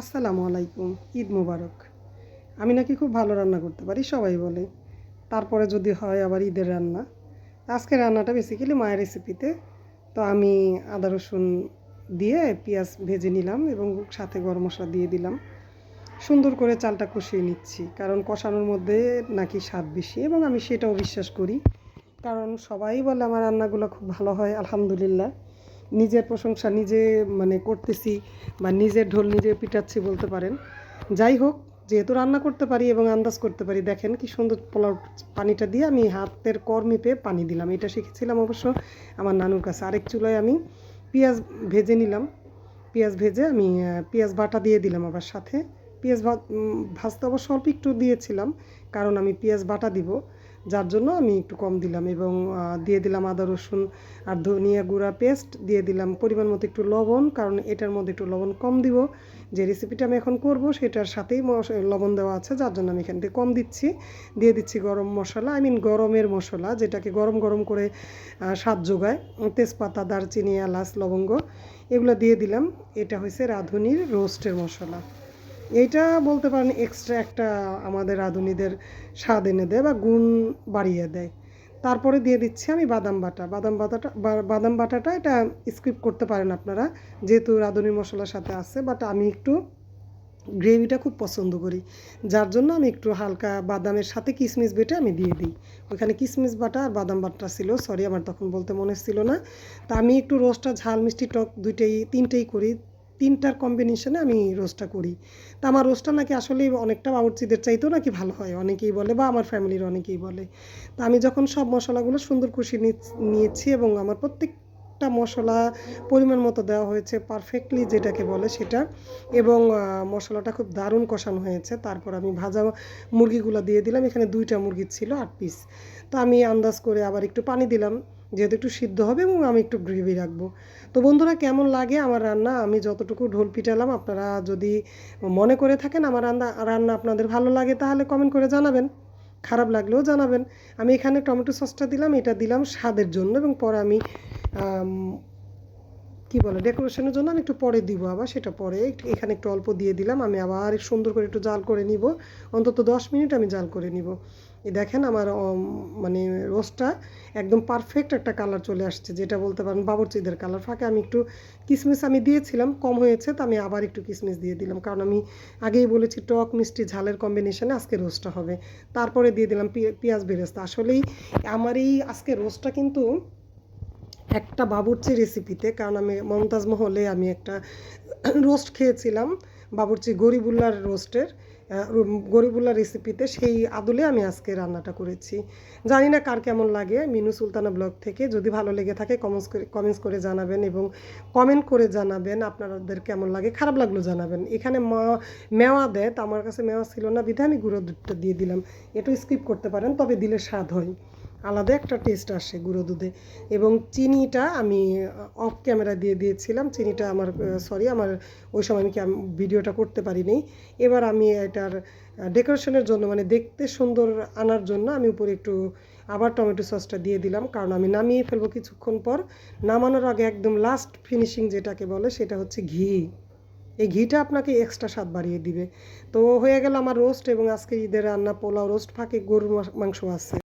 আসসালামু আলাইকুম, ঈদ মুবারক। আমি নাকি খুব ভালো রান্না করতে পারি, সবাই বলে। তারপরে যদি হয় আবার ঈদের রান্না। আজকে রান্নাটা বেসিক্যালি মায়ের রেসিপিতে তো আমি আদা, রসুন দিয়ে পেঁয়াজ ভেজে নিলাম এবং সাথে গরম মশলা দিয়ে দিলাম। সুন্দর করে চালটা কষিয়ে নিচ্ছি, কারণ কষানোর মধ্যে নাকি স্বাদ বেশি এবং আমি সেটাও বিশ্বাস করি। কারণ সবাই বলে আমার রান্নাগুলো খুব ভালো হয়, আলহামদুলিল্লাহ। নিজের প্রশংসা নিজে মানে করতেছি বা নিজের ঢোল নিজে পিটাচ্ছি বলতে পারেন। যাই হোক, যেহেতু রান্না করতে পারি এবং আন্দাজ করতে পারি, দেখেন কি সুন্দর পোলাও পানিটা দিয়ে আমি হাতের কর মেপে পানি দিলাম। এটা শিখেছিলাম অবশ্য আমার নানুর কাছে। আরেক চুলায় আমি পেঁয়াজ ভেজে নিলাম। পেঁয়াজ ভেজে আমি পেঁয়াজ বাটা দিয়ে দিলাম আবার সাথে। পেঁয়াজ ভাজতে অবশ্য অল্প একটু দিয়েছিলাম, কারণ আমি পেঁয়াজ বাটা দিব। যার জন্য আমি একটু কম দিলাম এবং দিয়ে দিলাম আদা, রসুন আর ধনিয়া গুঁড়া পেস্ট, দিয়ে দিলাম পরিমাণ মতো একটু লবণ, কারণ এটার মধ্যে একটু লবণ কম দিব। যে রেসিপিটা আমি এখন করব সেটার সাথেই লবণ দেওয়া আছে, যার জন্য আমি এখান থেকে কম দিচ্ছি। দিয়ে দিচ্ছি গরম মশলা আই মিন গরমের মশলা, যেটাকে গরম গরম করে স্বাদ যোগায়। তেজপাতা, দারচিনি, এলাচ, লবঙ্গ, এগুলো দিয়ে দিলাম। এটা হয়েছে রাঁধুনির রোস্টের মশলা। এইটা বলতে পারেন এক্সট্রা একটা আমাদের রাঁধুনিদের স্বাদ এনে দেয় বা গুণ বাড়িয়ে দেয়। তারপরে দিয়ে দিচ্ছি আমি বাদাম বাটা। বাদাম বাটাটা বাদাম বাটাটা এটা স্কিপ করতে পারেন আপনারা, যেহেতু রাঁধুনি মশলার সাথে আছে বাট আমি একটু গ্রেভিটা খুব পছন্দ করি। যার জন্য আমি একটু হালকা বাদামের সাথে কিশমিশ বেটে আমি দিয়ে দিই। ওইখানে কিশমিশ বাটা আর বাদাম বাটা ছিল সরি আমার তখন বলতে মনে ছিল না। তা আমি একটু রোস্টটা ঝাল মিষ্টি টক দুইটাই, তিনটেই করি। তিনটার কম্বিনেশনে আমি রোস্টটা করি। তা আমার রোস্টটা নাকি আসলে অনেকটা বাবুর্চিদের চাইতেও নাকি ভালো হয়, অনেকেই বলে বা আমার ফ্যামিলির অনেকেই বলে। তা আমি যখন সব মশলাগুলো সুন্দর নিচ- নিয়েছি এবং আমার প্রত্যেকটা মশলা পরিমাণ মতো দেওয়া হয়েছে পারফেক্টলি যেটাকে বলে সেটা এবং মশলাটা খুব দারুণ কষানো হয়েছে। তারপর আমি ভাজা মুরগিগুলো দিয়ে দিলাম, এখানে দুইটা মুরগি ছিল, আট পিস তো আমি আন্দাজ করে আবার একটু পানি দিলাম। যেহেতু একটু সিদ্ধ হবে এবং আমি একটু গ্রেভি রাখব। তো বন্ধুরা, কেমন লাগে আমার রান্না? আমি যতটুকু ঢোল পিটালাম, আপনারা যদি মনে করে থাকেন আমার রান্না রান্না আপনাদের ভালো লাগে, তাহলে কমেন্ট করে জানাবেন। খারাপ লাগলেও জানাবেন। আমি এখানে টমেটো সসটা দিলাম, এটা দিলাম স্বাদের জন্য এবং পরে আমি কি বলে ডেকোরেশনের জন্য আমি একটু পরে দিব আবার, সেটা পরে এখানে একটু অল্প দিয়ে দিলাম, আমি আবার সুন্দর করে একটু জাল করে নিব, অন্তত দশ মিনিট আমি জাল করে নিব। এই দেখেন আমার মানে রোস্টটা একদম পারফেক্ট একটা কালার চলে আসছে, যেটা বলতে পারেন বাবরচিদের কালার ফাঁকে আমি একটু কিশমিশ আমি দিয়েছিলাম, কম হয়েছে, তো আমি আবার একটু কিসমিস দিয়ে দিলাম, কারণ আমি আগেই বলেছি টক মিষ্টি ঝালের কম্বিনেশনে আজকে রোস্টটা হবে। তারপরে দিয়ে দিলাম পেঁয়াজ বেরেস্তা। আসলেই আমার এই আজকে রোস্টটা কিন্তু একটা বাবুর্চি রেসিপিতে কারণ আমি মমতাজ মহলে আমি একটা রোস্ট খেয়েছিলাম বাবুর্চি গরিবুল্লার রোস্টের আহ, গরিবুল্লার রেসিপিতে সেই আদলে আমি আজকে রান্নাটা করেছি। জানি না কার কেমন লাগে মিনু সুলতানা ব্লগ থেকে যদি ভালো লেগে থাকে কমেন্টস করে কমেন্টস করে জানাবেন এবং কমেন্ট করে জানাবেন আপনাদের কেমন লাগে খারাপ লাগল জানাবেন। এখানে মেওয়া দেয় তো আমার কাছে মেওয়া ছিল না বিধায় আমি গুঁড়ো দুধটা দিয়ে দিলাম। একটু স্কিপ করতে পারেন তবে দিলে স্বাদ হয়। আলাদা একটা টেস্ট আসে গুঁড়ো দুধে। এবং চিনিটা আমি অফ ক্যামেরা দিয়ে দিয়েছিলাম। চিনিটা আমার সরি আমার ওই সময় আমি ভিডিওটা করতে পারিনি। এবার আমি এটার ডেকোরেশনের জন্য মানে দেখতে সুন্দর আনার জন্য আমি উপরে একটু আবার টমেটো সসটা দিয়ে দিলাম। কারণ আমি নামিয়ে ফেলব কিছুক্ষণ পর। নামানোর আগে একদম লাস্ট ফিনিশিং যেটাকে বলে, সেটা হচ্ছে ঘি। এই ঘিটা আপনাকে এক্সট্রা স্বাদ বাড়িয়ে দিবে। তো হয়ে গেল আমার রোস্ট এবং আজকে ঈদের রান্না পোলাও রোস্ট ফাঁকে গরুর মাংস আছে।